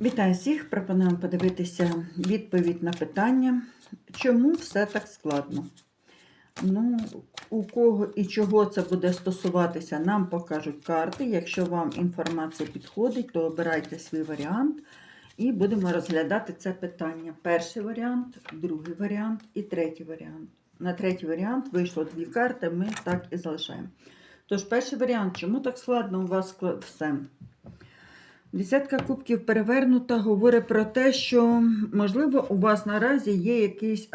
Вітаю всіх! Пропонуємо подивитися відповідь на питання, чому все так складно. Ну, у кого і чого це буде стосуватися, нам покажуть карти. Якщо вам інформація підходить, то обирайте свій варіант і будемо розглядати це питання. Перший варіант, другий варіант і третій варіант. На третій варіант вийшло дві карти, ми так і залишаємо. Тож, перший варіант, чому так складно у вас все? Десятка кубків перевернута говорить про те, що, можливо, у вас наразі є, якийсь,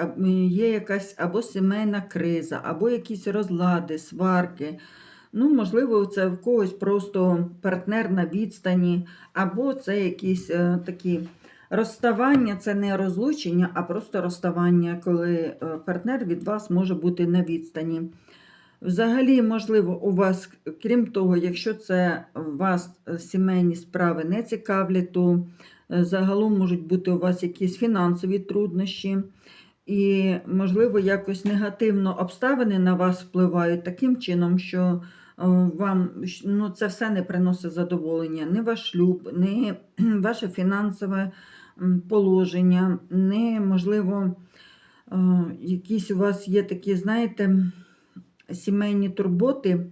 є якась або сімейна криза, або якісь розлади, сварки. Ну, можливо, це в когось просто партнер на відстані, або це якісь е, такі розставання, це не розлучення, а просто розставання, коли е, партнер від вас може бути на відстані. Взагалі, можливо, у вас, крім того, якщо це вас е, сімейні справи не цікавлять, то е, загалом можуть бути у вас якісь фінансові труднощі, і, можливо, якось негативно обставини на вас впливають таким чином, що е, вам ну, це все не приносить задоволення, не ваш шлюб, не ваше фінансове положення, не можливо, якісь у вас є такі, знаєте, сімейні турботи,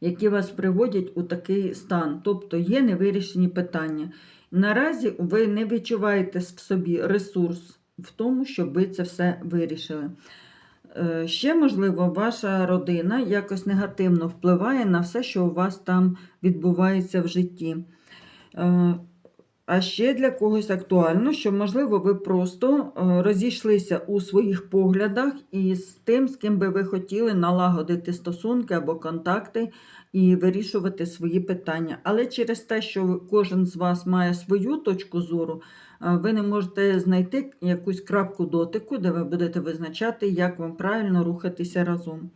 які вас приводять у такий стан. Тобто є невирішені питання. Наразі ви не відчуваєте в собі ресурс в тому, щоб ви це все вирішили. Е, Ще, можливо, ваша родина якось негативно впливає на все, що у вас там відбувається в житті. А ще для когось актуально, що, можливо, ви просто е, розійшлися у своїх поглядах і з тим, з ким би ви хотіли налагодити стосунки або контакти і вирішувати свої питання. Але через те, що кожен з вас має свою точку зору, е, ви не можете знайти якусь крапку дотику, де ви будете визначати, як вам правильно рухатися разом.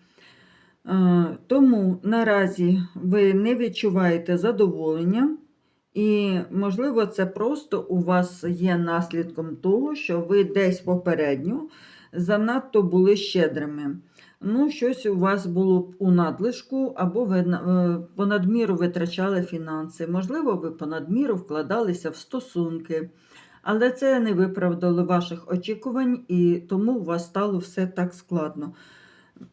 Е, Тому наразі ви не відчуваєте задоволення. І, можливо, це просто у вас є наслідком того, що ви десь попередньо занадто були щедрими. Ну, щось у вас було у надлишку, або ви е, понадміру витрачали фінанси. Можливо, ви понадміру вкладалися в стосунки, але це не виправдало ваших очікувань, і тому у вас стало все так складно.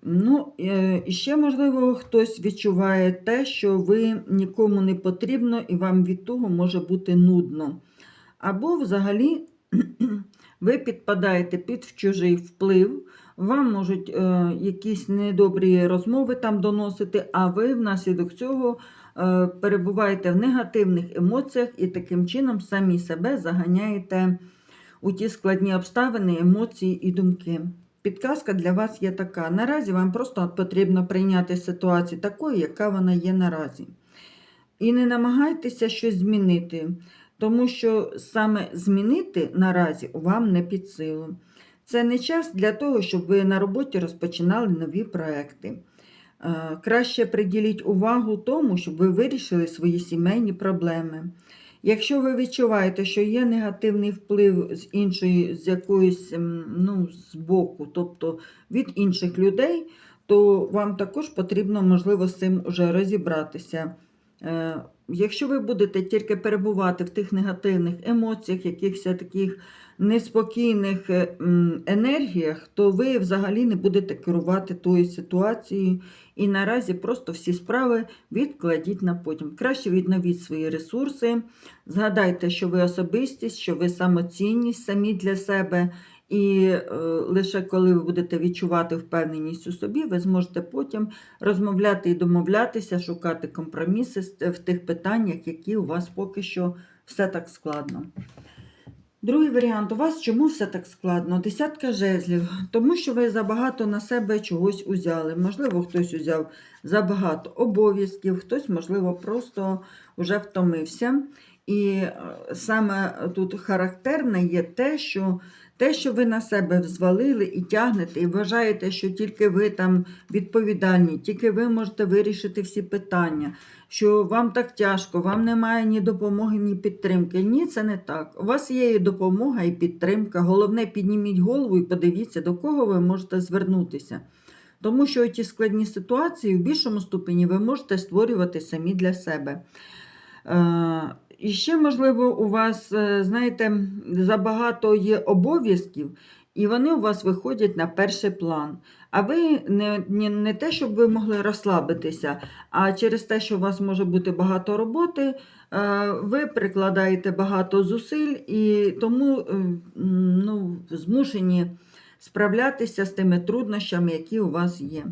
Ну, е, ще, можливо, хтось відчуває те, що ви нікому не потрібно і вам від того може бути нудно. Або взагалі ви підпадаєте під чужий вплив, вам можуть е, якісь недобрі розмови там доносити, а ви внаслідок цього е, перебуваєте в негативних емоціях і таким чином самі себе заганяєте у ті складні обставини, емоції і думки. Підказка для вас є така. Наразі вам просто потрібно прийняти ситуацію такою, яка вона є наразі. І не намагайтеся щось змінити, тому що саме змінити наразі вам не під силу. Це не час для того, щоб ви на роботі розпочинали нові проекти. Е, Краще приділіть увагу тому, щоб ви вирішили свої сімейні проблеми. Якщо ви відчуваєте, що є негативний вплив з іншої, з якоїсь м, ну, з боку, тобто від інших людей, то вам також потрібно, можливо, з цим вже розібратися. Е, Якщо ви будете тільки перебувати в тих негативних емоціях, якихось таких неспокійних е, енергіях, то ви взагалі не будете керувати тою ситуацією. І наразі просто всі справи відкладіть на потім. Краще відновіть свої ресурси. Згадайте, що ви особистість, що ви самоцінність самі для себе. І е, лише коли ви будете відчувати впевненість у собі, ви зможете потім розмовляти і домовлятися, шукати компроміси в тих питаннях, які у вас поки що все так складно. Другий варіант у вас чому все так складно? Десятка жезлів, тому що ви забагато на себе чогось узяли. Можливо, хтось узяв забагато обов'язків, хтось, можливо, просто вже втомився. І е, саме тут характерне є те, що те, що ви на себе взвалили і тягнете, і вважаєте, що тільки ви там відповідальні, тільки ви можете вирішити всі питання, що вам так тяжко, вам немає ні допомоги, ні підтримки. Ні, це не так. У вас є і допомога, і підтримка. Головне, підніміть голову і подивіться, до кого ви можете звернутися. Тому що ті складні ситуації в більшому ступені ви можете створювати самі для себе. І ще, можливо, у вас, е, знаєте, забагато є обов'язків, і вони у вас виходять на перший план. А ви не, не, не те, щоб ви могли розслабитися, а через те, що у вас може бути багато роботи, е, ви прикладаєте багато зусиль і тому е, ну, змушені справлятися з тими труднощами, які у вас є.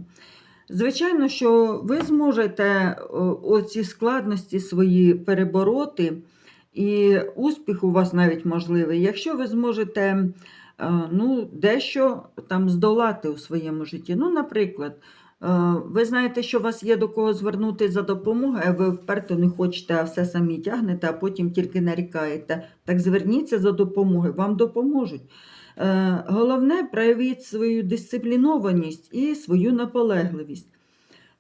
Звичайно, що ви зможете оці складності свої перебороти, і успіх у вас навіть можливий, якщо ви зможете е, ну, дещо там здолати у своєму житті. Ну, наприклад, е, ви знаєте, що у вас є до кого звернути за допомогою, а ви вперто не хочете, а все самі тягнете, а потім тільки нарікаєте. Так зверніться за допомогою, вам допоможуть. Е, Головне, проявіть свою дисциплінованість і свою наполегливість.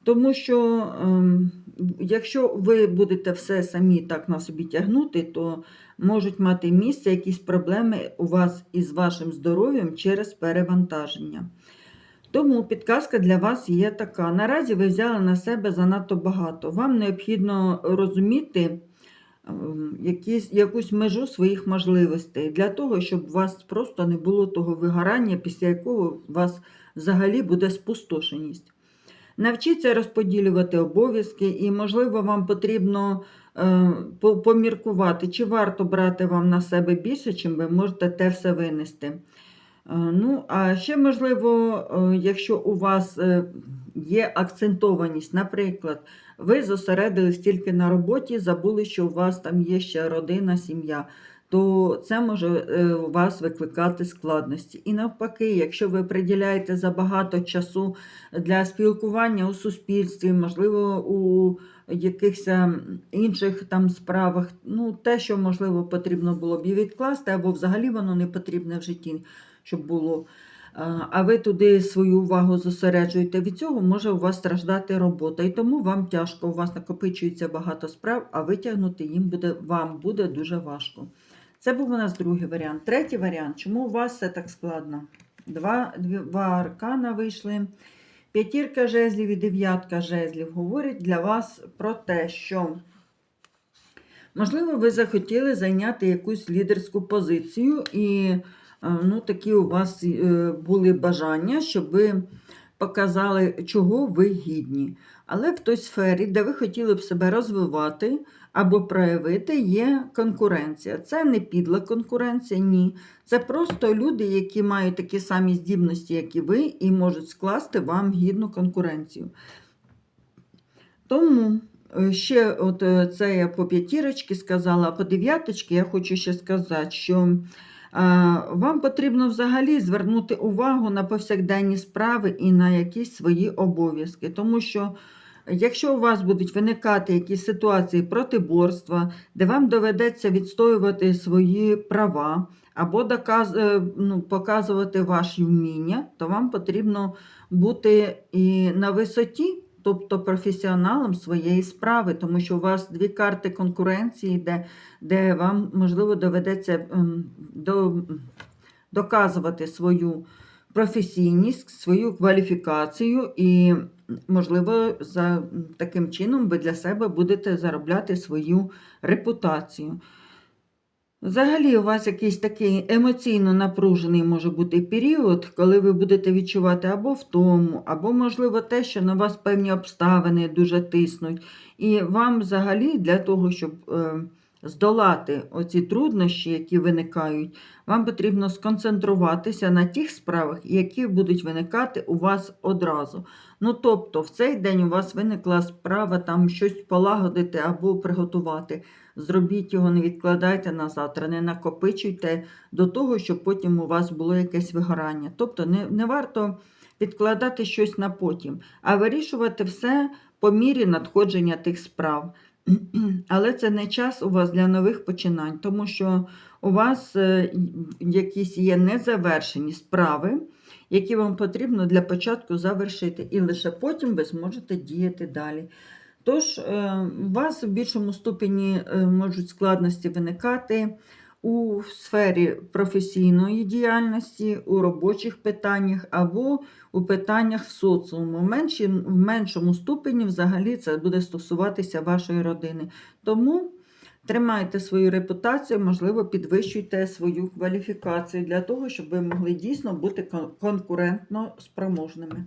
Тому що ем, якщо ви будете все самі так на собі тягнути, то можуть мати місце якісь проблеми у вас із вашим здоров'ям через перевантаження. Тому підказка для вас є така. Наразі ви взяли на себе занадто багато. Вам необхідно розуміти якісь, якусь межу своїх можливостей для того, щоб у вас просто не було того вигорання, після якого у вас взагалі буде спустошеність. Навчіться розподілювати обов'язки, і, можливо, вам потрібно е, поміркувати, чи варто брати вам на себе більше, чим ви можете те все винести. Е, Ну, а ще, можливо, е, якщо у вас е, є акцентованість, наприклад, ви зосередились тільки на роботі, забули, що у вас там є ще родина, сім'я, то це може у вас викликати складності. І навпаки, якщо ви приділяєте забагато часу для спілкування у суспільстві, можливо, у якихось ем, інших там справах, ну, те, що, можливо, потрібно було б і відкласти, або взагалі воно не потрібне в житті, щоб було. А ви туди свою увагу зосереджуєте. Від цього може у вас страждати робота, і тому вам тяжко. У вас накопичується багато справ, а витягнути їм буде вам буде дуже важко. Це був у нас другий варіант. Третій варіант. Чому у вас все так складно? Два, два аркана вийшли. П'ятірка жезлів і дев'ятка жезлів говорять для вас про те, що, можливо, ви захотіли зайняти якусь лідерську позицію, і ну, такі у вас е, були бажання, щоб ви показали, чого ви гідні. Але в той сфері, де ви хотіли б себе розвивати або проявити, є конкуренція. Це не підла конкуренція, ні. Це просто люди, які мають такі самі здібності, як і ви, і можуть скласти вам гідну конкуренцію. Тому е, ще от е, це я по п'ятірочки сказала, а по дев'яточки я хочу ще сказати, що вам потрібно взагалі звернути увагу на повсякденні справи і на якісь свої обов'язки. Тому що якщо у вас будуть виникати якісь ситуації протиборства, де вам доведеться відстоювати свої права або доказ, е, ну, показувати ваші вміння, то вам потрібно бути і на висоті. Тобто професіоналом своєї справи, тому що у вас дві карти конкуренції, де, де вам, можливо, доведеться ем, до, доказувати свою професійність, свою кваліфікацію, і, можливо, за таким чином ви для себе будете заробляти свою репутацію. Взагалі, у вас якийсь такий емоційно напружений може бути період, коли ви будете відчувати або втому, або, можливо, те, що на вас певні обставини дуже тиснуть. І вам взагалі для того, щоб е, здолати оці труднощі, які виникають, вам потрібно сконцентруватися на тих справах, які будуть виникати у вас одразу. Ну, тобто, в цей день у вас виникла справа там щось полагодити або приготувати. Зробіть його, не відкладайте на завтра, не накопичуйте до того, щоб потім у вас було якесь вигорання. Тобто не, не варто відкладати щось на потім, а вирішувати все по мірі надходження тих справ. Але це не час у вас для нових починань, тому що у вас е, якісь є незавершені справи, які вам потрібно для початку завершити, і лише потім ви зможете діяти далі. Тож, е, у вас в більшому ступені е, можуть складності виникати у сфері професійної діяльності, у робочих питаннях або у питаннях в соціуму. В, менші, в меншому ступені взагалі це буде стосуватися вашої родини. Тому Тримайте свою репутацію, можливо, підвищуйте свою кваліфікацію для того, щоб ви могли дійсно бути кон- конкурентно спроможними.